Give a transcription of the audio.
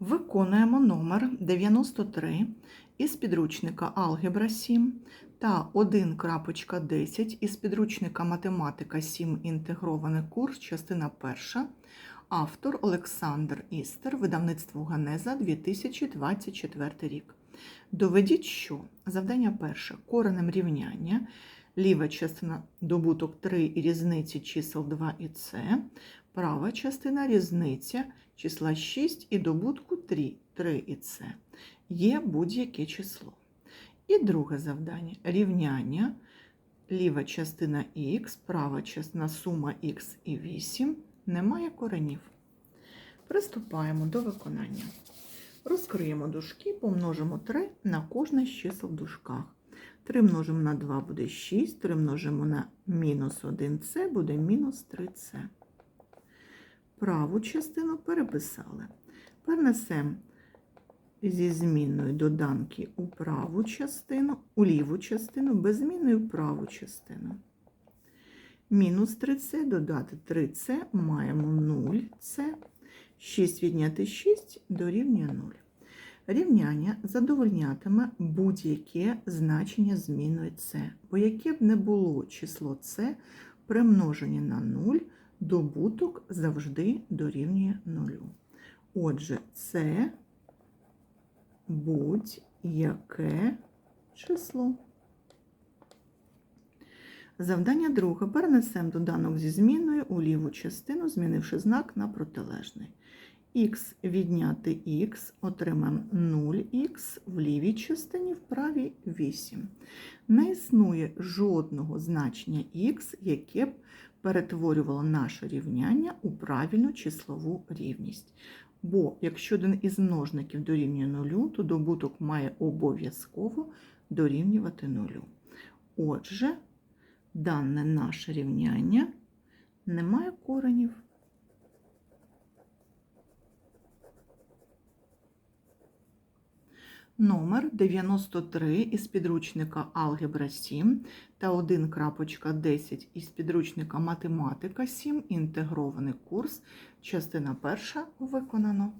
Виконуємо номер 93 із підручника Алгебра 7 та 1.10 із підручника Математика 7. Інтегрований курс, частина 1. Автор Олександр Істер, видавництво Ганеза 2024 рік. Доведіть, що завдання перше коренем рівняння, ліва частина добуток 3 і різниці чисел 2 і С, права частина різниця числа 6 і добутку 3, 3 і С є будь-яке число. І друге завдання рівняння, ліва частина х, права частина сума х і 8 немає коренів. Приступаємо до виконання. Розкриємо дужки, помножимо 3 на кожне з чисел в дужках. 3 множимо на 2 буде 6, 3 множимо на мінус 1c буде мінус 3c. Праву частину переписали. Перенесемо зі змінною доданки у праву частину, у ліву частину, без зміни в праву частину. Мінус 3c додати 3c маємо 0c. 6 відняти 6 дорівнює 0. Рівняння задовольнятиме будь-яке значення зміною c, бо яке б не було число c при множенні на 0, добуток завжди дорівнює нулю. Отже, це будь-яке число. Завдання друге. Перенесемо доданок зі зміною у ліву частину, змінивши знак на протилежний. Х відняти х, отримаємо 0х в лівій частині, в правій 8. Не існує жодного значення х, яке б перетворювало наше рівняння у правильну числову рівність. Бо якщо один із множників дорівнює 0, то добуток має обов'язково дорівнювати 0. Отже, дане наше рівняння не має коренів. Номер 93 із підручника Алгебра 7 та 1.10 із підручника Математика 7. Інтегрований курс. Частина перша виконано.